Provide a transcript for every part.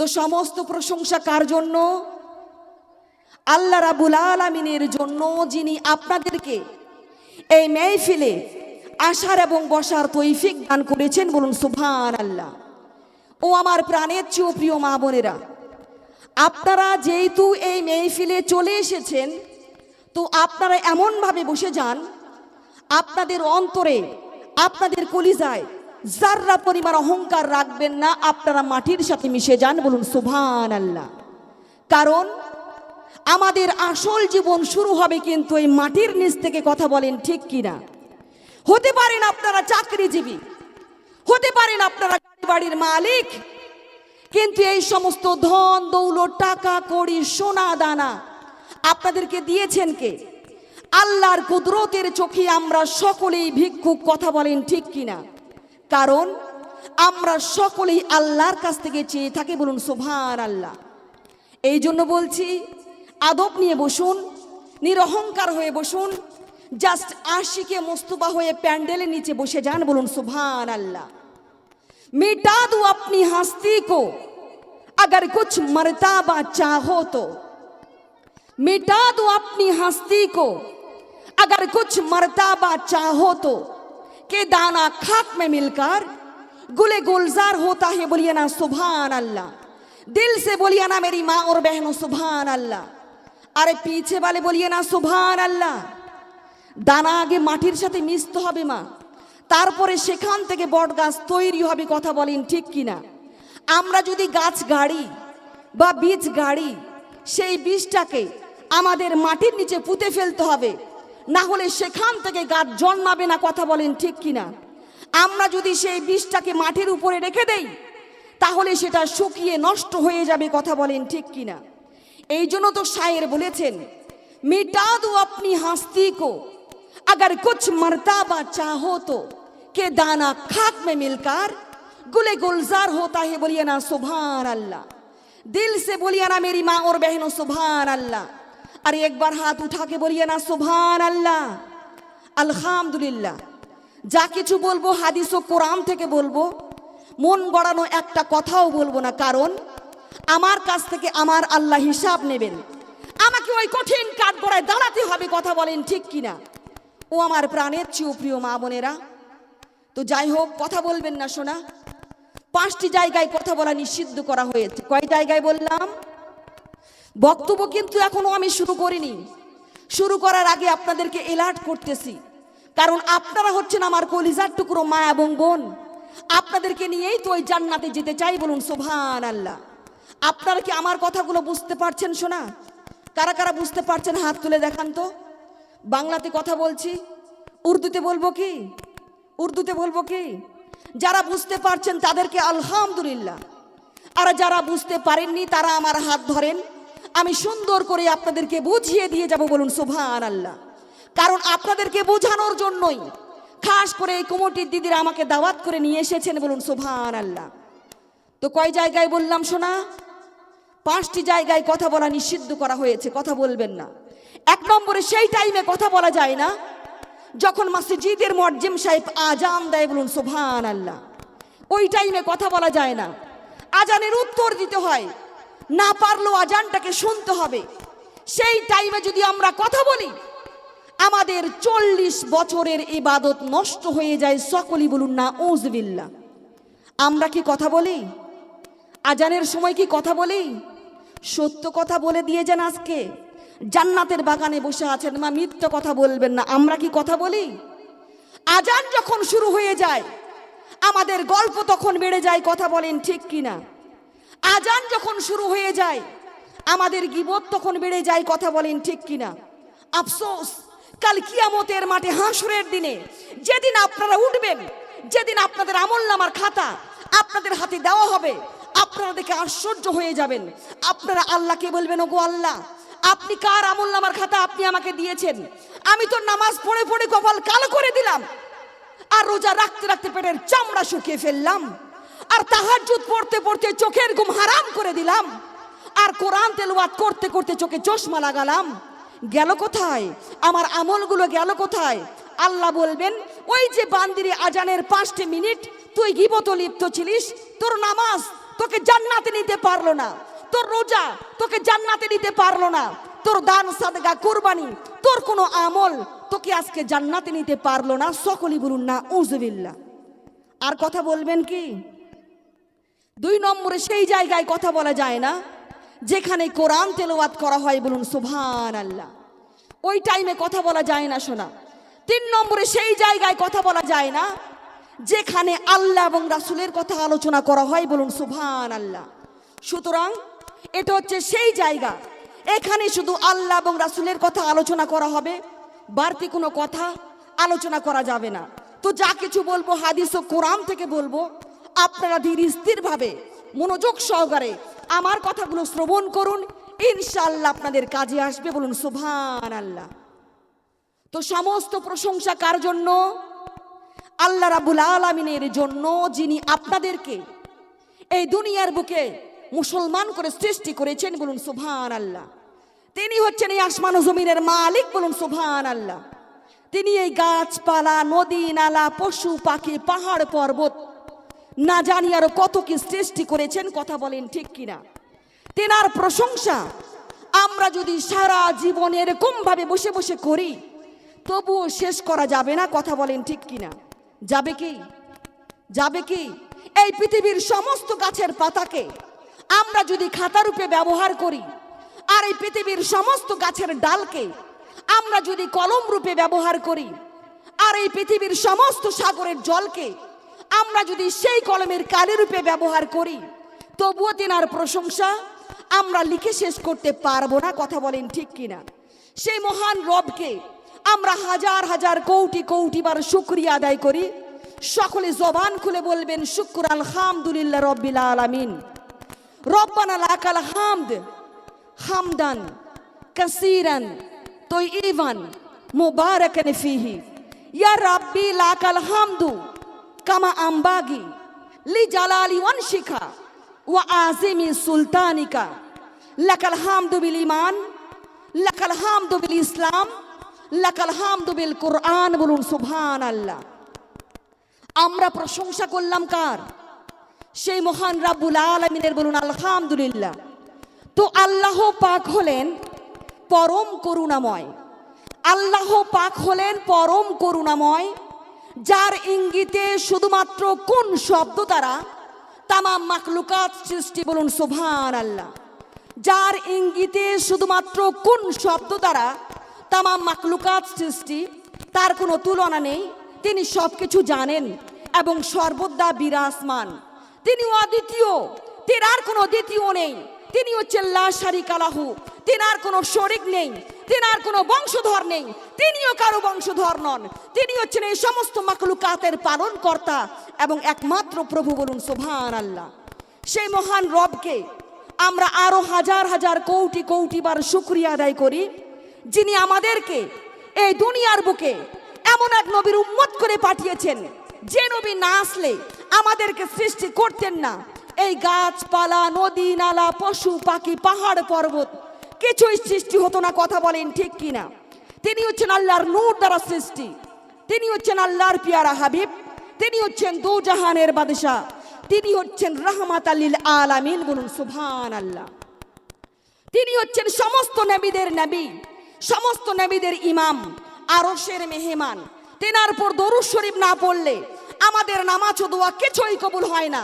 তো সমস্ত প্রশংসা কার জন্য? আল্লাহ রাবুল আলমিনের জন্য, যিনি আপনাদেরকে এই মেহফিলে আসার এবং বসার তৈফিক দান করেছেন, বলুন সুভান আল্লাহ ও আমার প্রাণের চেয়েও প্রিয় মা বোনেরা, আপনারা যেহেতু এই মেহফিলে চলে এসেছেন, তো আপনারা এমনভাবে বসে যান, আপনাদের অন্তরে, আপনাদের কলিজায় যার্রা পরিমাণ অহংকার রাখবেন না, আপনারা মাটির সাথে মিশে যান বলুন সুভান আল্লাহ কারণ আমাদের আসল জীবন শুরু হবে কিন্তু এই মাটির নিচ থেকে কথা বলেন ঠিক কিনা। হতে পারেন আপনারা চাকরিজীবী, হতে পারেন আপনারা বাড়ির মালিক, কিন্তু এই সমস্ত ধন, দৌলত, টাকা, কড়ি, সোনা, দানা আপনাদেরকে দিয়েছেন কে? আল্লাহর কুদরতের চোখে আমরা সকলেই ভিক্ষুক, কথা বলেন ঠিক কিনা? কারণ আমরা সকলেই আল্লাহর কাছ থেকে চেয়ে থাকি বলুন সোভান আল্লাহ এই জন্য বলছি আদব নিয়ে বসুন নিরহংকার হয়ে বসুন জাস্ট আশিকে মোস্তফা হয়ে প্যান্ডেলের নিচে বসে যান বলুন সুভান अल्लाह मिटा दूं अपनी हस्ती को अगर कुछ मर्ताबा चाहो तो मिटा दूं अपनी हस्ती को अगर कुछ मर्ताबा चाहो तो के दाना खाक में मिलकर गुले गुलजार होता है बोलिए ना सुभान अल्लाह दिल से बोलिए ना मेरी माँ और बहनों सुभान अल्लाह আরে পিছে বলে বলিয়ে না সুভান আল্লাহ দানা আগে মাটির সাথে মিশতে হবে মা তারপরে সেখান থেকে বট গাছ তৈরি হবে কথা বলেন ঠিক কিনা আমরা যদি গাছ গাড়ি বা বীজ গাড়ি সেই বীজটাকে আমাদের মাটির নিচে পুঁতে ফেলতে হবে না হলে সেখান থেকে গাছ জন্মাবে না কথা বলেন ঠিক কিনা আমরা যদি সেই বীজটাকে মাটির উপরে রেখে দেই তাহলে সেটা শুকিয়ে নষ্ট হয়ে যাবে কথা বলেন ঠিক কিনা এই জন্য তো শায়ের বলেছেন মিটা দো আপনি হাস্তি কো अगर कुछ मर्ताबा चाहो तो के दाना खाक में मिलकर गुले गुलजार होता है बोलिए ना सुभान अल्लाह दिल से बोलिए ना मेरी माँ और बहनों सुभान अल्लाह अरे एक बार हाथ उठा के बोलिए ना सुभान अल्लाह আলহামদুলিল্লাহ যা কিছু বলবো হাদিস ও কোরআন থেকে বলবো মন গড়ানো একটা কথাও বলবো না কারণ আমার কাছ থেকে আমার আল্লাহ হিসাব নেবেন আমাকে ওই কঠিন কাঠগড়ায় দাঁড়াতে হবে কথা বলেন ঠিক কিনা ও আমার প্রাণের চেয়েও প্রিয় মা বোনেরা তো যাই হোক কথা বলবেন না শোনা পাঁচটি জায়গায় কথা বলা নিষিদ্ধ করা হয়েছে কয় জায়গায় বললাম বক্তব্য কিন্তু এখনও আমি শুরু করিনি। শুরু করার আগে আপনাদেরকে এলার্ট করতেছি। কারণ আপনারা হচ্ছেন আমার কলিজার টুকরো মা এবং বোন। আপনাদেরকে নিয়েই তো ওই জান্নাতে যেতে চাই বলুন সোভান আল্লাহ আপনারা কি আমার কথাগুলো বুঝতে পারছেন শোনা? কারা কারা বুঝতে পারছেন হাত তুলে দেখান তো? বাংলাতে কথা বলছি। উর্দুতে বলব কি? উর্দুতে বলব কি? যারা বুঝতে পারছেন তাদেরকে আলহামদুলিল্লাহ। আর যারা বুঝতে পারেননি তারা আমার হাত ধরেন। আমি সুন্দর করে আপনাদেরকে বুঝিয়ে দিয়ে যাব বলুন সোভান আল্লাহ কারণ আপনাদেরকে বোঝানোর জন্যই খাস করে এই কুমটির দিদিরা আমাকে দাওয়াত করে নিয়ে এসেছেন বলুন সোভান আল্লাহ তো কয় জায়গায় বললাম শোনা, পাঁচটি জায়গায় কথা বলা নিষিদ্ধ করা হয়েছে, কথা বলবেন না। এক নম্বরে সেই টাইমে কথা বলা যায় না, যখন মসজিদের মর্জিম সাহেব আজান দেয় বলুন সোভান আল্লাহ ওই টাইমে কথা বলা যায় না। আজানের উত্তর দিতে হয় না পারলেও আজানটাকে শুনতে হবে। সেই টাইমে যদি আমরা কথা বলি, আমাদের চল্লিশ বছরের ইবাদত নষ্ট হয়ে যায় সকলই বলুন না ওজবিল্লা আমরা কি কথা বলি? আজানের সময় কি কথা বলি? সত্য কথা বলে দিয়ে যান আজকে। জান্নাতের বাগানে বসে আছেন মা, মিথ্য কথা বলবেন না। আমরা কি কথা বলি? আজান যখন শুরু হয়ে যায়, আমাদের গল্প তখন বেড়ে যায়, কথা বলেন ঠিক কিনা? আজান যখন শুরু হয়ে যায়, আমাদের গিবত তখন বেড়ে যায়, কথা বলেন ঠিক কিনা? আফসোস, কাল কিয়ামতের মাঠে হাসরের দিনে যেদিন আপনারা উঠবেন, যেদিন আপনাদের আমল নামার খাতা আপনাদের হাতে দেওয়া হবে, আপনারা দেখে আশ্চর্য হয়ে যাবেন। আপনারা আল্লাহকে বলবেন, ওগো আল্লাহ, আপনি কার আমল নামার খাতা আপনি আমাকে দিয়েছেন? আমি তো নামাজ পড়ে পড়ে কপাল কালো করে দিলাম, আর রোজা রাখতে রাখতে পেটের চামড়া শুকিয়ে ফেললাম। আর তাহাজ্জুদ পড়তে পড়তে চোখের ঘুম হারাম করে দিলাম। আর কোরআন তেলাওয়াত করতে করতে চোখে চশমা লাগালাম। গেল কোথায়? আমার আমলগুলো গেল কোথায়? আল্লাহ বলবেন, ওই যে বান্দিরি আজানের পাঁচটি মিনিট, তুই গিবত লিপ্ত ছিলিস, তোর নামাজ তোকে জান্নাতে নিতে পারল না। তোর রোজা তোকে জান্নাতে নিতে পারল না। তোর দান, সাদগা, কুরবানি, তোর কোনো আমল তোকে আজকে জান্নাতে নিতে পারল না। সকলই বলুন না উজবিল্লা আর কথা বলবেন কি? দুই নম্বরে সেই জায়গায় কথা বলা যায় না, যেখানে কোরআন তেলাওয়াত করা হয় বলুন সুবহান আল্লাহ ওই টাইমে কথা বলা যায় না, শোনা। তিন নম্বরে সেই জায়গায় কথা বলা যায় না, যেখানে আল্লাহ এবং রাসুলের কথা আলোচনা করা হয় বলুন সুভান আল্লাহ সুতরাং এটা হচ্ছে সেই জায়গা, এখানে শুধু আল্লাহ এবং রাসুলের কথা আলোচনা করা হবে, বাড়তি কোনো কথা আলোচনা করা যাবে না। তো যা কিছু বলব, হাদিস ও কোরআন থেকে বলব আপনারা ধীর স্থিরভাবে মনোযোগ সহকারে আমার কথাগুলো শ্রবণ করুন। ইনশাল্লাহ আপনাদের কাজে আসবে বলুন সুবহান আল্লাহ তো সমস্ত প্রশংসা কার জন্য? আল্লাহ রাবুল আলমিনের জন্য, যিনি আপনাদেরকে এই দুনিয়ার বুকে মুসলমান করে সৃষ্টি করেছেন বলুন সুভান আল্লাহ তিনি হচ্ছেন এই আসমান জমিনের মালিক বলুন সুবহান আল্লাহ তিনি এই গাছপালা, নদী, নালা, পশু, পাখি, পাহাড়, পর্বত না জানি আরও কত কি সৃষ্টি করেছেন, কথা বলেন ঠিক কিনা। তেনার প্রশংসা আমরা যদি সারা জীবন এরকম ভাবে বসে বসে করি, তবুও শেষ করা যাবে না, কথা বলেন ঠিক কিনা। যাবে কি? যাবে কি? এই পৃথিবীর সমস্ত গাছের পাতাকে আমরা যদি খাতারূপে ব্যবহার করি, আর এই পৃথিবীর সমস্ত গাছের ডালকে আমরা যদি কলম রূপে ব্যবহার করি, আর এই পৃথিবীর সমস্ত সাগরের জলকে আমরা যদি সেই কলমের কালি রূপে ব্যবহার করি, তবুও তেনার প্রশংসা আমরা লিখে শেষ করতে পারব না, কথা বলেন ঠিক কিনা? সেই মহান রবকে আমরা হাজার হাজার কৌটি কৌটি বার শুক্রিয়া আদায় করি। সকলে জবান খুলে বলবেন, শুক্র আলহামদুলিল্লাহ রব্বিল আলামিন। রব্বানা লাকাল হামদ হামদান কাসিরান তৈবান মুবারাকান ফিহি। ইয়া রাব্বি লাকাল হামদু কামা আম্বাগি, লি জালালি ওয়ানশিখা ওয়া আজিমি সুলতানিকা। লাকাল হামদু বিল ইমান লাকাল হামদু বিল ইসলাম, লাকাল হামদু বিল কোরআন বলুন সুবহান আল্লাহ আমরা প্রশংসা করলাম কার? সেই মহান রাব্বুল আলমিনের বলুন আলহামদুলিল্লাহ। তো আল্লাহ পাক হলেন পরম করুণাময়। আল্লাহ পাক হলেন পরম করুণাময়। যার ইঙ্গিতে শুধুমাত্র কোন শব্দ দ্বারা তামাম মাকলুকাত সৃষ্টি বলুন সুবহান আল্লাহ যার ইঙ্গিতে শুধুমাত্র কোন শব্দ দ্বারা তামাম মাকলুকাত সৃষ্টি, তার কোনো তুলনা নেই, তিনি সব কিছু জানেন এবং সর্বদা বিরাজমান। তিনি অদ্বিতীয়, তেনার কোনো দ্বিতীয় নেই তিনি হচ্ছেন লাশারি কালাহু তেনার কোনো শরিক নেই, তেনার কোনো বংশধর নেই, তিনিও কারও বংশধর নন। তিনি হচ্ছেন এই সমস্ত মাকলুকাতের পালন কর্তা এবং একমাত্র প্রভু বলুন সোভান আল্লাহ সেই মহান রবকে আমরা আরও হাজার হাজার কৌটি কৌটি বার শুক্রিয়া আদায় করি, যিনি আমাদেরকে এই দুনিয়ার বুকে এমন এক নবীর উম্মত করে পাঠিয়েছেন, যে নবী না আসলে আমাদেরকে সৃষ্টি করতেন না। এই গাছপালা, নদী, নালা, পশু, পাখি, পাহাড়, পর্বত কিছুই সৃষ্টি হতো না, কথা বলেন ঠিক কিনা। তিনি হচ্ছেন আল্লাহর নূর দ্বারা সৃষ্টি। তিনি হচ্ছেন আল্লাহর পিয়ারা হাবিব। তিনি হচ্ছেন দু জাহানের বাদশাহ। তিনি হচ্ছেন রহমাত আলিল আলামিন বলুন সুভান আল্লাহ তিনি হচ্ছেন সমস্ত নবীদের নবী, সমস্ত নবীদের ইমাম, আরশের মেহমান। তেনার পর দরুদ শরীফ না পড়লে আমাদের নামাজ দোয়া কিছুই কবুল হয় না।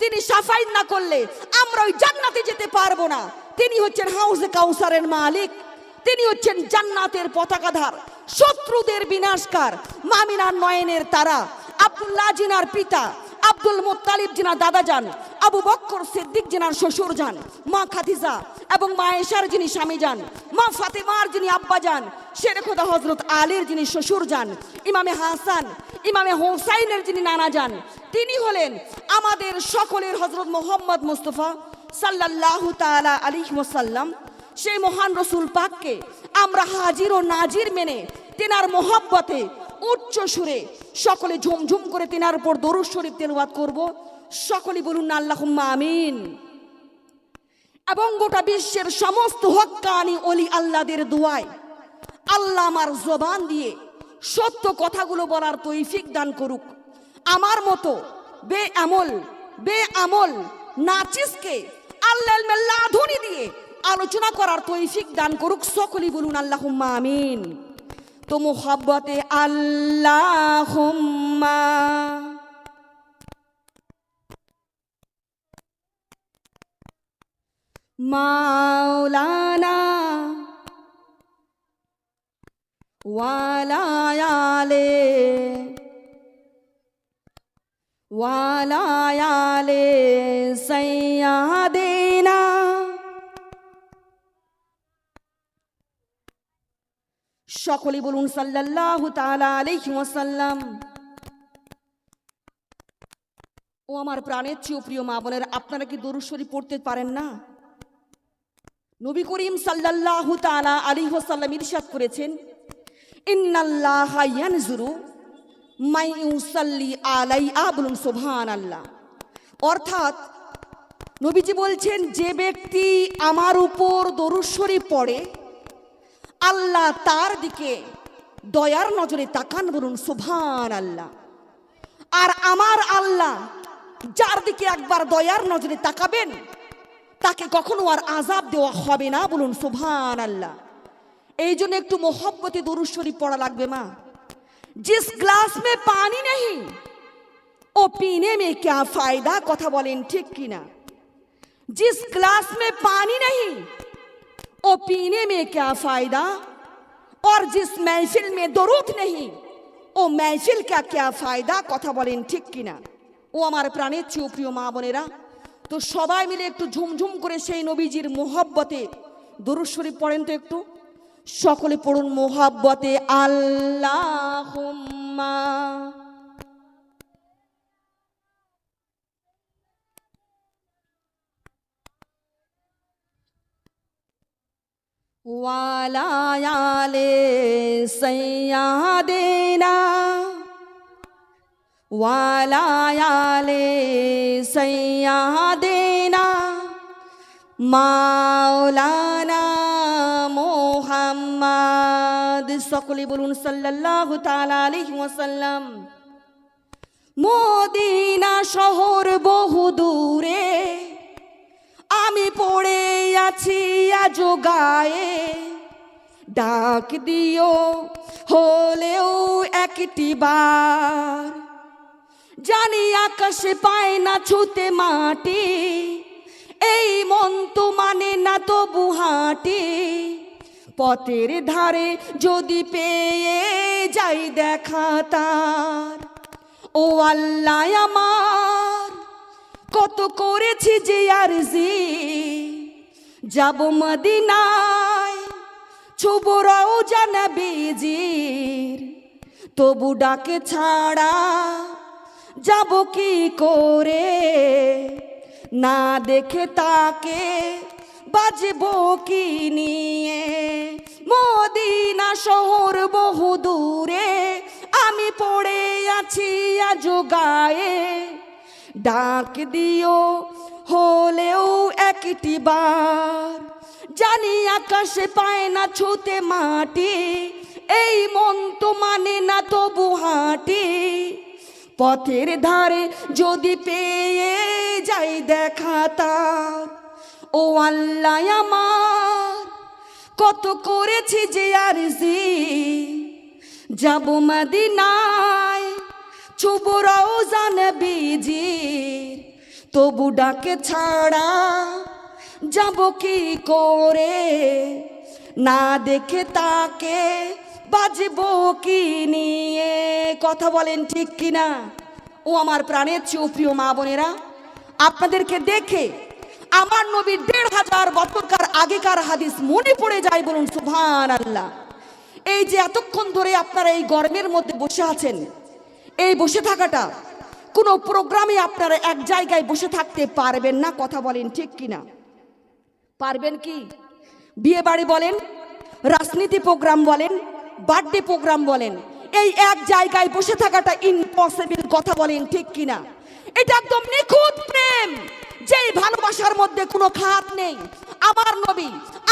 তিনি সাফাই না করলে আমরা ওই জান্নাতে যেতে পারব না। তিনি হচ্ছেন হাউসে কাউসারের মালিক, তিনি হচ্ছেন জান্নাতের পতাকাধার, শত্রুদের বিনাশকার, মামিনার নয়নের তারা আব্দুল্লাহ জিনার পিতা, আব্দুল মোত্তালিব জিনা দাদা যান, আবু বক্কর সিদ্দিক জিনার শ্বশুর যান, মা খাদিজা এবং মা এশার যিনি স্বামী যান, মা ফাতেমার যিনি আব্বা যান, শেরে খোদা হজরত আলীর যিনি শ্বশুর যান, ইমামে হাসান, ইমামে হোসাইনের যিনি নানা যান, তিনি হলেন আমাদের সকলের হজরত মোহাম্মদ মুস্তফা সাল্লাল্লাহু তাআলা আলাইহি ওয়াসাল্লাম, সেই মহান রসুল পাককে আমরা হাজির ও নাজির মেনে তেনার মোহাব্বতে উচ্চ সুরে সকলে ঝুমঝুম করে তেনার উপর দরুদ শরীফ তেলাওয়াত করব। সকলে বলুন না, আল্লাহুম্মা আমিন। এবং গোটা বিশ্বের সমস্ত হক্কানি অলি আল্লাদের দোয়ায় আল্লাহ আমার জবান দিয়ে সত্য কথাগুলো বলার তৈফিক দান করুক। আমার মতো বে আমল বে আমল নাচিসকে আল্লাহ লাধুনি দিয়ে আলোচনা করার তৈফিক দান করুক সকলেই বলুন আল্লাহ আমিন। তো মোহাব্বতে আল্লাহ মাওলানা ওয়ালায়ালে ওয়ালায়ালে সৈয়াদেনা সকলে বলুন সাল্লাল্লাহু তাআলা আলাইহি ওয়াসাল্লাম। ও আমার প্রাণের চেয়েও প্রিয় মা বোনের, আপনারা কি দরুদ পড়তে পারেন না? নবী করিম সাল্লাল্লাহু তাআলা আলাইহি ওয়াসাল্লাম ইরশাদ করেছেন অর্থাৎ নবীজি বলছেন, যে ব্যক্তি আমার উপর দরুদ শরীফ পড়ে আল্লাহ তার দিকে দয়ার নজরে তাকান বলুন সুভান আল্লাহ আর আমার আল্লাহ যার দিকে একবার দয়ার নজরে তাকাবেন, তাকে কখনো আর আজাব দেওয়া হবে না বলুন সুভান আল্লাহ এই জন্য একটু মোহব্বতে দরুশ্বরী পড়া লাগবে মা। জিস গ্লাস মে পানি নেই ও পিনে মে কে ফায়দা, কথা বলেন ঠিক কিনা। জিস গ্লাস মে পানি নেই ओ पीने में क्या फायदा और जिस महफिल में दरूद नहीं ও महफिल का क्या फायदा কথা বলেন ঠিক কিনা ও আমার প্রাণের চেয়েও প্রিয় মা বোনেরা তো সবাই মিলে একটু ঝুমঝুম করে সেই নবীজির মোহব্বতে দরুদ শরীফ পড়েন তো একটু সকলে পড়ুন মোহাব্বতে আল্লাহ ওয়ালায়ালে সৈয়াদেনা ওয়ালায়ালে সৈয়াদেনা মাওলানা মোহাম্মদ সকলে বলুন সাল্লাল্লাহু তাআলা আলাইহি ওয়াসাল্লাম মদিনা শহর বহু দূরে আমি পড়ে আছি আজ গায়ে। ডাক দিও, হলেও একটি বার। জানি আকাশে পায় না ছুতে মাটি, এই মন তো মানে না তো বুহাটি পথের ধারে যদি পেয়ে যাই দেখা তার। ও আল্লাহ আমার, কত করেছি যে আর আরজি। যাব মদিনায় ছুবরাও জানাবিজির তবু ডাকে ছাড়া যাব কি করে? না দেখে তাকে বাজবো কি নিয়ে? মদিনা শহর বহু দূরে, আমি পড়ে আছি আজ গায়ে। ডাক দিও হলেও একটি বার জানি আকাশে পায় না ছুতে মাটি, এই মন তো মানে না তবু হাঁটি। পথের ধারে যদি পেয়ে যাই দেখা তার, ও আল্লাহ আমার, কত করেছি যে আরজি। যাব মদিনায় ছুবরাও জানবিজির তবু ডাকে ছাড়া যাব কি করে? না দেখে তাকে বাজবো কি নিয়ে? কথা বলেন ঠিক কিনা? ও আমার প্রাণের চেয়েও প্রিয় মা বোনেরা, আপনাদেরকে দেখে আমার নবীর দেড় হাজার বছরকার আগেকার হাদিস মনে পড়ে যায় বলুন সুভান আল্লাহ এই যে এতক্ষণ ধরে আপনারা এই গরমের মধ্যে বসে আছেন, এই বসে থাকাটা কোনো প্রোগ্রামে আপনারা এক জায়গায় বসে থাকতে পারবেন না, কথা বলেন ঠিক কিনা পারবেন কি? বিয়ে বাড়ি বলেন, রাজনীতি প্রোগ্রাম বলেন, বার্থডে প্রোগ্রাম বলেন, এই এক জায়গায় বসে থাকাটা ইম্পসিবল কথা বলেন ঠিক কিনা এটা একদম নিখুঁত প্রেম, যেই ভালোবাসার মধ্যে কোনো খাত নেই। আমার নবী,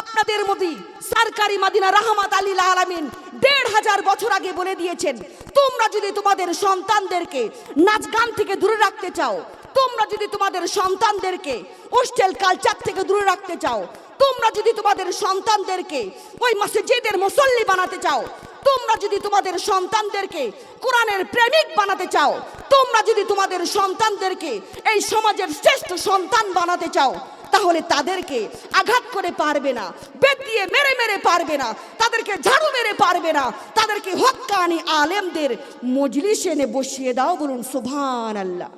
আপনাদের নবী, সরকারি মাদিনা রাহমাত আলী আলামিন দেড় হাজার বছর আগে বলে দিয়েছেন, তোমরা যদি তোমাদের সন্তানদেরকে নাচ গান থেকে দূরে রাখতে চাও, তোমরা যদি তোমাদের সন্তানদেরকে হোস্টেল কালচার থেকে দূরে রাখতে চাও, তোমরা যদি তোমাদের সন্তানদেরকে ওই মসজিদের মুসল্লি বানাতে চাও, তোমরা যদি তোমাদের সন্তানদেরকে কোরআনের প্রেমিক বানাতে চাও, তোমরা যদি তোমাদের সন্তানদেরকে এই সমাজের শ্রেষ্ঠ সন্তান বানাতে চাও তাহলে তাদেরকে আঘাত করে পারবে না, বেদ দিয়ে মেরে মেরে পারবে না, তাদেরকে ঝাড়ু মেরে পারবে না, তাদেরকে হক্কানি আলেমদের মজলিস এনে বসিয়ে দাও বলুন সুভান আল্লাহ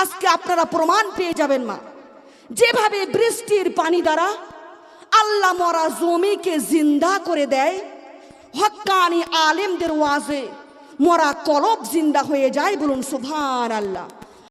আজকে আপনারা প্রমাণ পেয়ে যাবেন মা, যেভাবে বৃষ্টির পানি দ্বারা আল্লাহ মরা জমিকে জিন্দা করে দেয় হক্কানি আলেমদের ওয়াজে মরা কলব জিন্দা হয়ে যায় বলুন সুভান আল্লাহ